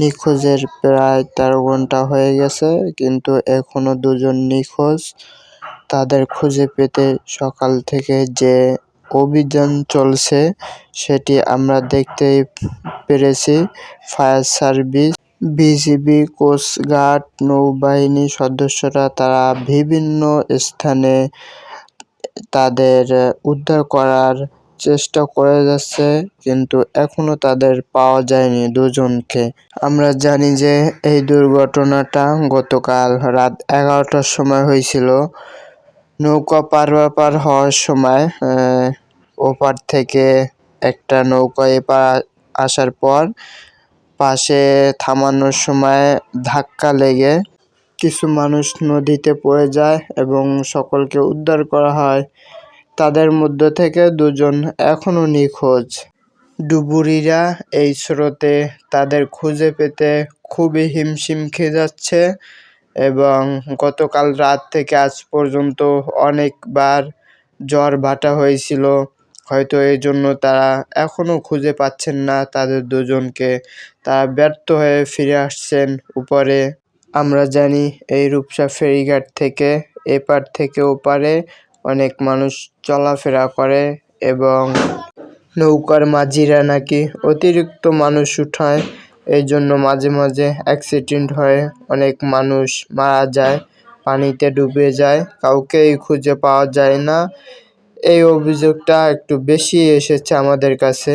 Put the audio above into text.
নিখোঁজের প্রায় তেরো ঘণ্টা হয়ে গেছে, কিন্তু এখনও দুজন নিখোঁজ। তাদের খুঁজে পেতে সকাল থেকে যে অভিযান চলছে, সেটি আমরা দেখতেই পেরেছি। ফায়ার সার্ভিস, বিজিবি কোস্টগার্ড নৌবাহিনী সদস্যরা, তারা বিভিন্ন স্থানে তাদের উদ্ধার করার চেষ্টা করে যাচ্ছে, কিন্তু এখনও তাদের পাওয়া যায়নি দুজনকে। আমরা জানি যে এই দুর্ঘটনাটা গতকাল রাত এগারোটার সময় হয়েছিল। নৌকা পারাপার হওয়ার সময় ওপার থেকে একটা নৌকা এপার আসার পর পাশে থামানোর সময় ধাক্কা লেগে কিছু মানুষ নদীতে পড়ে যায় এবং সকলকে উদ্ধার করা হয়। তাদের মধ্যে থেকে দুজন এখনও নিখোঁজ। ডুবুরিরা এই স্রোতে তাদের খুঁজে পেতে খুবই হিমশিম খেয়ে যাচ্ছে এবং গতকাল রাত থেকে আজ পর্যন্ত অনেকবার জ্বর ভাটা হয়েছিল। হয়তো এই জন্য তারা এখনও খুঁজে পাচ্ছেন না তাদের দুজনকে। তারা ব্যর্থ হয়ে ফিরে আসছেন উপরে। আমরা জানি এই রূপসা ফেরিঘাট থেকে এপার থেকে ওপারে অনেক মানুষ চলাফেরা করে এবং নৌকার মাঝিরা নাকি অতিরিক্ত মানুষ উঠায়। এই জন্য মাঝে মাঝে অ্যাক্সিডেন্ট হয়। অনেক মানুষ মারা যায়, পানিতে ডুবে যায়, কাউকেই খুঁজে পাওয়া যায় না। এই অভিযোগটা একটু বেশি এসেছে আমাদের কাছে।